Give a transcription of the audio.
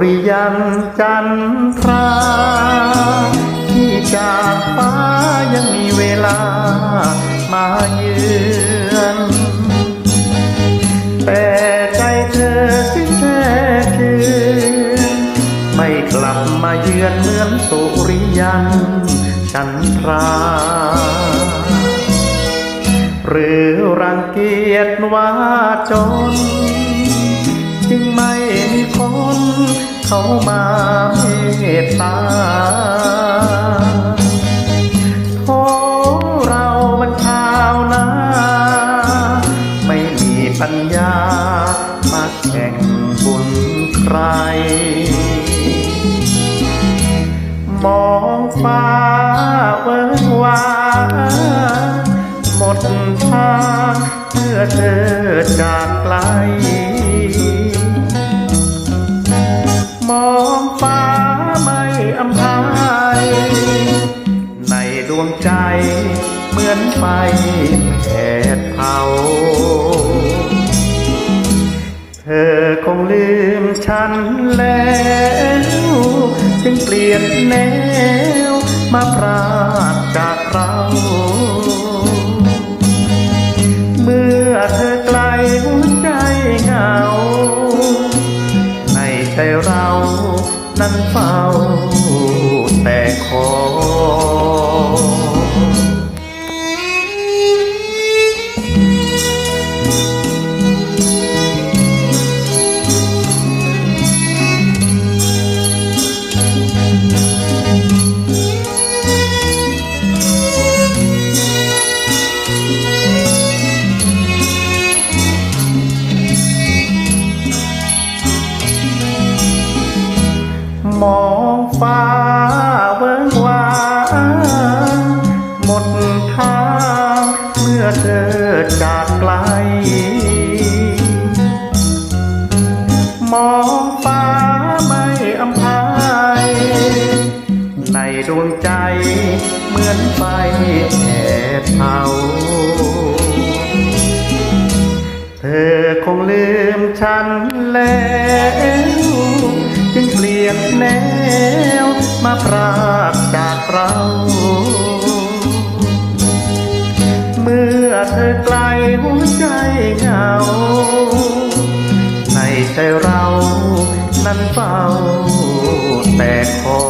ริยันจันทราที่จากฟ้ายังมีเวลามาเยือนแต่ใจเธอที่แท้คืนไม่กลับมาเยือนเหมือนสุริยันจันทราหรือรังเกียจว่าจนจึงไม่ เข้ามาเมตตาโทเรามันชาวนา ไม่มีปัญญา มาแข่งบุญใคร มองฟ้าเวิ้งวางหมดทางเมื่อเธอจากไกล เหมือนไฟแผดเผา เธอคงลืมฉันแล้วจึงเปลี่ยนแนวมาพรากจากเรา เมื่อเธอไกลหัวใจเหงา ในใจเรานั้นเฝ้า มองฟ้าเวิ้งวางหมดทางเมื่อเธอจากไกล มองฟ้าไม่อำพายในดวงใจเหมือนไฟแผดเผาเธอคงลืมฉันแล้ว จึงเปลี่ยนแนวมาปราบจากเรา เมื่อเธอไกลหัวใจเหงา ในใจเรานั้นเฝ้าแต่ขอ